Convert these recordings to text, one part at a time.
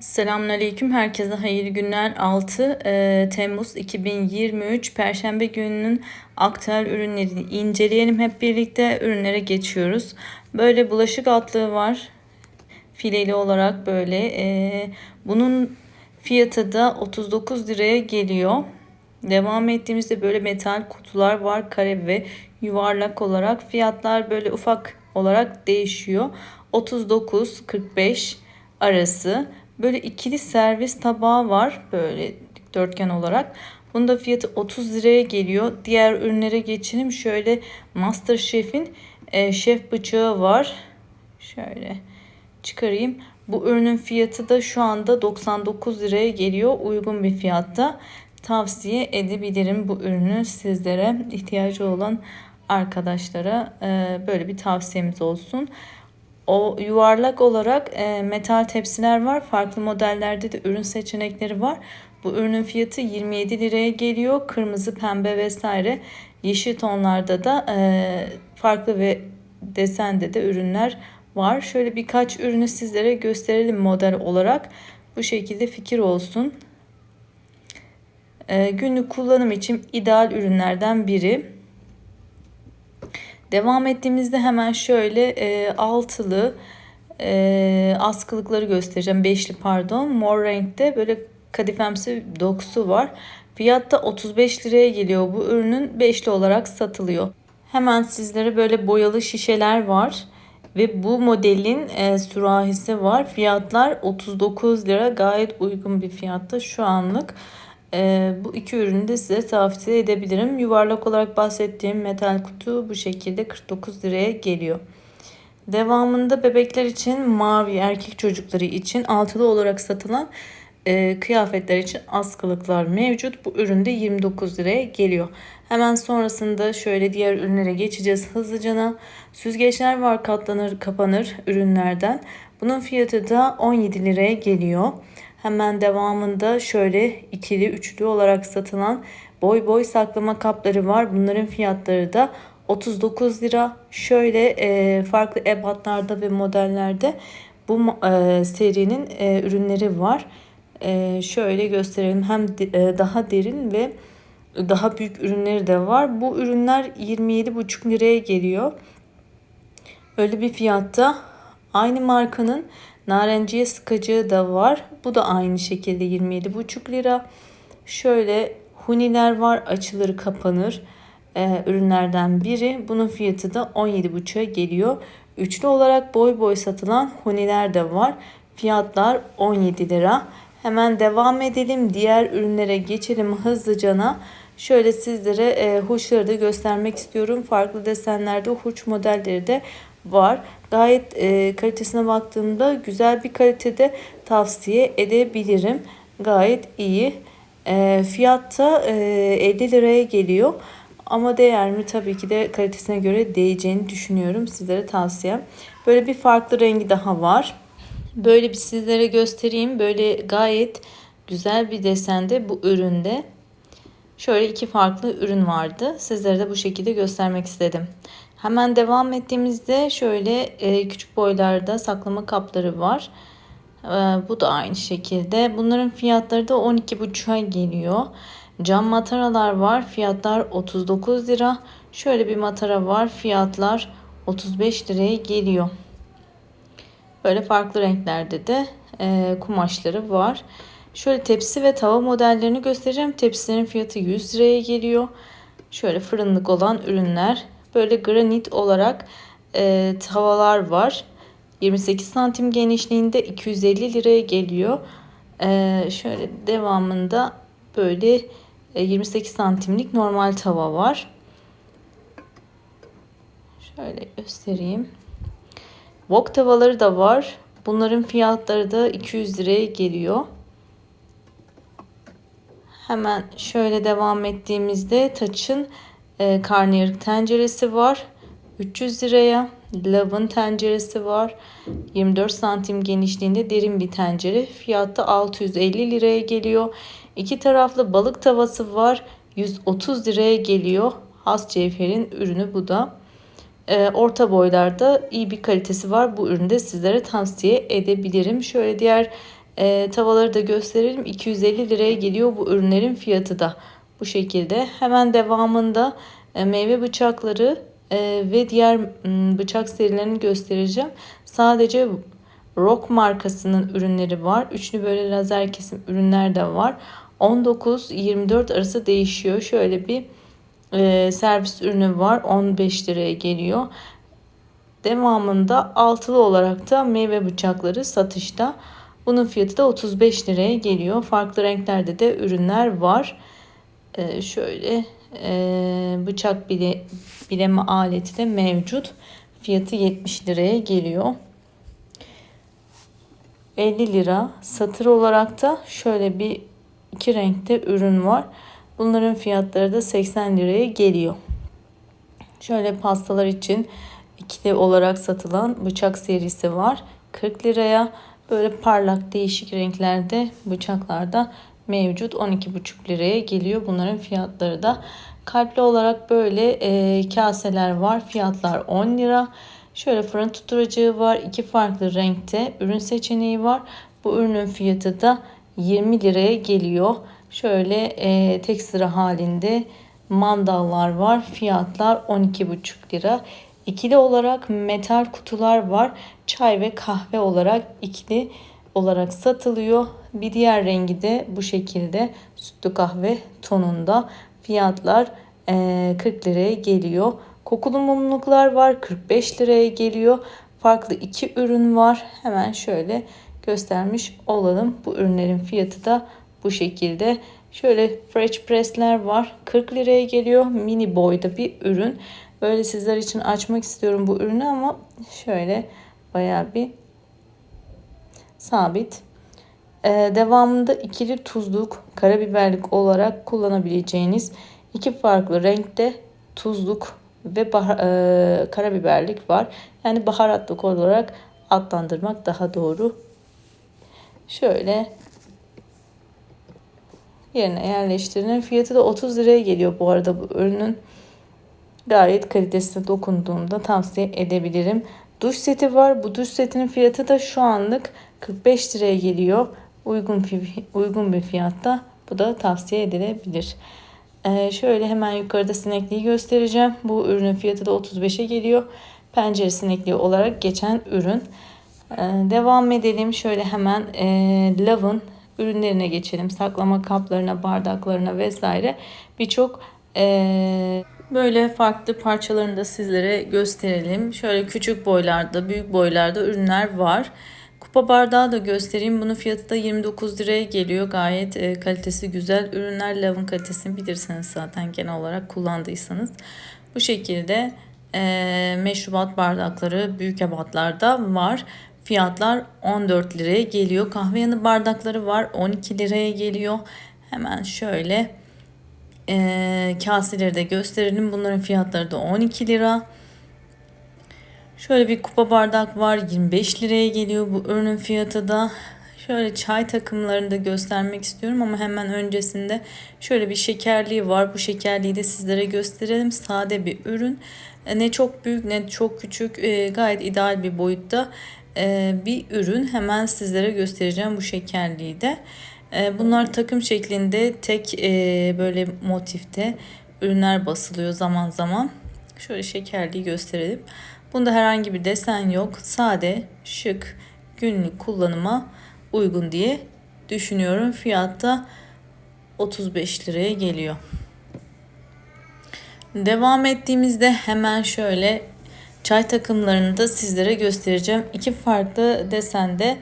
Selamünaleyküm. Herkese hayırlı günler. 6 e, Temmuz 2023 Perşembe gününün aktüel ürünlerini inceleyelim hep birlikte. Ürünlere geçiyoruz. Böyle bulaşık altlığı var. Fileli olarak böyle. E, bunun fiyatı da 39 liraya geliyor. Devam ettiğimizde böyle metal kutular var. Kare ve yuvarlak olarak. Fiyatlar böyle ufak olarak değişiyor. 39-45 arası. Böyle ikili servis tabağı var. Böyle dikdörtgen olarak. Bunda fiyatı 30 liraya geliyor. Diğer ürünlere geçelim. Şöyle Masterchef'in e, şef bıçağı var. Şöyle çıkarayım. Bu ürünün fiyatı da şu anda 99 liraya geliyor. Uygun bir fiyatta. Tavsiye edebilirim bu ürünü sizlere ihtiyacı olan arkadaşlara e, böyle bir tavsiyemiz olsun. O yuvarlak olarak e, metal tepsiler var. Farklı modellerde de ürün seçenekleri var. Bu ürünün fiyatı 27 liraya geliyor. Kırmızı, pembe vesaire yeşil tonlarda da e, farklı ve desende de ürünler var. Şöyle birkaç ürünü sizlere gösterelim model olarak. Bu şekilde fikir olsun. E, günlük kullanım için ideal ürünlerden biri. Devam ettiğimizde hemen şöyle e, altılı e, askılıkları göstereceğim. Beşli pardon. Mor renkte böyle kadifemsi dokusu var. Fiyatta 35 liraya geliyor. Bu ürünün beşli olarak satılıyor. Hemen sizlere böyle boyalı şişeler var. Ve bu modelin e, sürahisi var. Fiyatlar 39 lira. Gayet uygun bir fiyatta şu anlık. Ee, bu iki ürünü de size tavsiye edebilirim. Yuvarlak olarak bahsettiğim metal kutu bu şekilde 49 liraya geliyor. Devamında bebekler için mavi erkek çocukları için altılı olarak satılan e, kıyafetler için askılıklar mevcut. Bu üründe 29 liraya geliyor. Hemen sonrasında şöyle diğer ürünlere geçeceğiz hızlıcana. Süzgeçler var katlanır kapanır ürünlerden. Bunun fiyatı da 17 liraya geliyor. Hemen devamında şöyle ikili üçlü olarak satılan boy boy saklama kapları var. Bunların fiyatları da 39 lira. Şöyle e, farklı ebatlarda ve modellerde bu e, serinin e, ürünleri var. E, şöyle gösterelim. Hem de, e, daha derin ve daha büyük ürünleri de var. Bu ürünler 27,5 liraya geliyor. Öyle bir fiyatta aynı markanın Narenciye sıkacığı da var. Bu da aynı şekilde 27,5 lira. Şöyle huniler var. Açılır kapanır ee, ürünlerden biri. Bunun fiyatı da 17,5'a geliyor. Üçlü olarak boy boy satılan huniler de var. Fiyatlar 17 lira. Hemen devam edelim. Diğer ürünlere geçelim hızlıcana. Şöyle sizlere e, huşları da göstermek istiyorum. Farklı desenlerde huç modelleri de var. Gayet e, kalitesine baktığımda güzel bir kalitede tavsiye edebilirim. Gayet iyi. E, fiyatta e, 50 liraya geliyor. Ama değer mi? Tabii ki de kalitesine göre değeceğini düşünüyorum. Sizlere tavsiyem. Böyle bir farklı rengi daha var. Böyle bir sizlere göstereyim. Böyle gayet güzel bir desende bu üründe. Şöyle iki farklı ürün vardı. Sizlere de bu şekilde göstermek istedim. Hemen devam ettiğimizde şöyle e, küçük boylarda saklama kapları var. E, bu da aynı şekilde. Bunların fiyatları da 12,5'a geliyor. Cam mataralar var. Fiyatlar 39 lira. Şöyle bir matara var. Fiyatlar 35 liraya geliyor. Böyle farklı renklerde de e, kumaşları var. Şöyle tepsi ve tava modellerini göstereceğim. Tepsilerin fiyatı 100 liraya geliyor. Şöyle fırınlık olan ürünler böyle granit olarak e, tavalar var. 28 santim genişliğinde 250 liraya geliyor. E, şöyle devamında böyle e, 28 santimlik normal tava var. Şöyle göstereyim. Wok tavaları da var. Bunların fiyatları da 200 liraya geliyor. Hemen şöyle devam ettiğimizde taçın e, karnıyarık tenceresi var. 300 liraya. Lavın tenceresi var. 24 santim genişliğinde derin bir tencere. Fiyatı 650 liraya geliyor. İki taraflı balık tavası var. 130 liraya geliyor. Has cevherin ürünü bu da. E, orta boylarda iyi bir kalitesi var. Bu ürünü de sizlere tavsiye edebilirim. Şöyle diğer e, tavaları da gösterelim. 250 liraya geliyor bu ürünlerin fiyatı da. Bu şekilde. Hemen devamında e, meyve bıçakları e, ve diğer m, bıçak serilerini göstereceğim. Sadece Rock markasının ürünleri var. Üçlü böyle lazer kesim ürünler de var. 19-24 arası değişiyor. Şöyle bir e, servis ürünü var. 15 liraya geliyor. Devamında altılı olarak da meyve bıçakları satışta. Bunun fiyatı da 35 liraya geliyor. Farklı renklerde de ürünler var. Ee, şöyle e, bıçak bile, bileme aleti de mevcut. Fiyatı 70 liraya geliyor. 50 lira. Satır olarak da şöyle bir iki renkte ürün var. Bunların fiyatları da 80 liraya geliyor. Şöyle pastalar için ikili olarak satılan bıçak serisi var. 40 liraya böyle parlak değişik renklerde bıçaklarda mevcut 12,5 liraya geliyor. Bunların fiyatları da kalpli olarak böyle e, kaseler var. Fiyatlar 10 lira. Şöyle fırın tutturacağı var. iki farklı renkte ürün seçeneği var. Bu ürünün fiyatı da 20 liraya geliyor. Şöyle e, tek sıra halinde mandallar var. Fiyatlar 12,5 lira. İkili olarak metal kutular var. Çay ve kahve olarak ikili olarak satılıyor. Bir diğer rengi de bu şekilde sütlü kahve tonunda. Fiyatlar e, 40 liraya geliyor. Kokulu mumluklar var 45 liraya geliyor. Farklı iki ürün var. Hemen şöyle göstermiş olalım. Bu ürünlerin fiyatı da bu şekilde. Şöyle French press'ler var. 40 liraya geliyor. Mini boyda bir ürün. Böyle sizler için açmak istiyorum bu ürünü ama şöyle bayağı bir sabit. Ee, devamında ikili tuzluk, karabiberlik olarak kullanabileceğiniz iki farklı renkte tuzluk ve bahar, e, karabiberlik var. Yani baharatlık olarak adlandırmak daha doğru. Şöyle yerine yerleştirin. Fiyatı da 30 liraya geliyor bu arada bu ürünün. Gayet kalitesine dokunduğumda tavsiye edebilirim. Duş seti var. Bu duş setinin fiyatı da şu anlık 45 liraya geliyor. Uygun uygun bir fiyatta. Bu da tavsiye edilebilir. Ee, şöyle hemen yukarıda sinekliği göstereceğim. Bu ürünün fiyatı da 35'e geliyor. Pencere sinekliği olarak geçen ürün. Ee, devam edelim. Şöyle hemen e, Love'ın ürünlerine geçelim. Saklama kaplarına, bardaklarına vesaire birçok e, böyle farklı parçalarını da sizlere gösterelim. Şöyle küçük boylarda, büyük boylarda ürünler var. Kupa bardağı da göstereyim. Bunun fiyatı da 29 liraya geliyor. Gayet e, kalitesi güzel. Ürünler lavın kalitesini bilirsiniz zaten genel olarak kullandıysanız. Bu şekilde e, meşrubat bardakları büyük ebatlarda var. Fiyatlar 14 liraya geliyor. Kahve yanı bardakları var 12 liraya geliyor. Hemen şöyle e, kaseleri de gösterelim. Bunların fiyatları da 12 lira. Şöyle bir kupa bardak var 25 liraya geliyor bu ürünün fiyatı da. Şöyle çay takımlarını da göstermek istiyorum ama hemen öncesinde şöyle bir şekerliği var. Bu şekerliği de sizlere gösterelim. Sade bir ürün. E, ne çok büyük ne çok küçük e, gayet ideal bir boyutta bir ürün. Hemen sizlere göstereceğim bu şekerliği de. Bunlar takım şeklinde tek böyle motifte ürünler basılıyor zaman zaman. Şöyle şekerliği gösterelim. Bunda herhangi bir desen yok. Sade, şık, günlük kullanıma uygun diye düşünüyorum. Fiyatta 35 liraya geliyor. Devam ettiğimizde hemen şöyle çay takımlarını da sizlere göstereceğim. İki farklı desende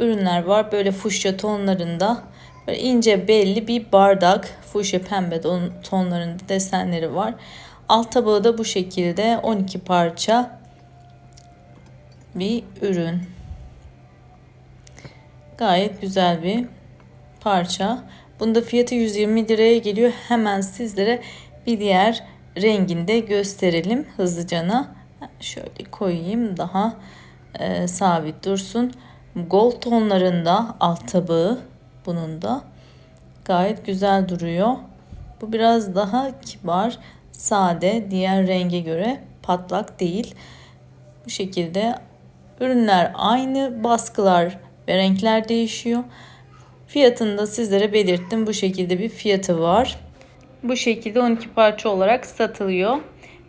ürünler var. Böyle fuşya tonlarında böyle ince belli bir bardak. Fuşya pembe tonlarında desenleri var. Alt tabağı da bu şekilde 12 parça bir ürün. Gayet güzel bir parça. Bunda fiyatı 120 liraya geliyor. Hemen sizlere bir diğer renginde gösterelim hızlıcana. Şöyle koyayım daha e, sabit dursun. Gold tonlarında alt tabağı bunun da gayet güzel duruyor. Bu biraz daha kibar, sade, diğer renge göre patlak değil. Bu şekilde Ürünler aynı, baskılar ve renkler değişiyor. Fiyatını da sizlere belirttim. Bu şekilde bir fiyatı var. Bu şekilde 12 parça olarak satılıyor.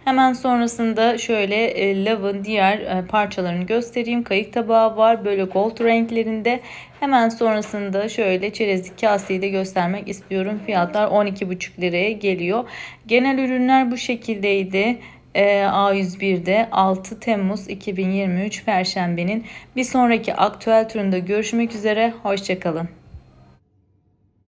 Hemen sonrasında şöyle e, Love'ın diğer e, parçalarını göstereyim. Kayık tabağı var böyle gold renklerinde. Hemen sonrasında şöyle çerezlik kaseyi de göstermek istiyorum. Fiyatlar 12,5 liraya geliyor. Genel ürünler bu şekildeydi. E, A101'de 6 Temmuz 2023 Perşembenin bir sonraki aktüel turunda görüşmek üzere. Hoşçakalın.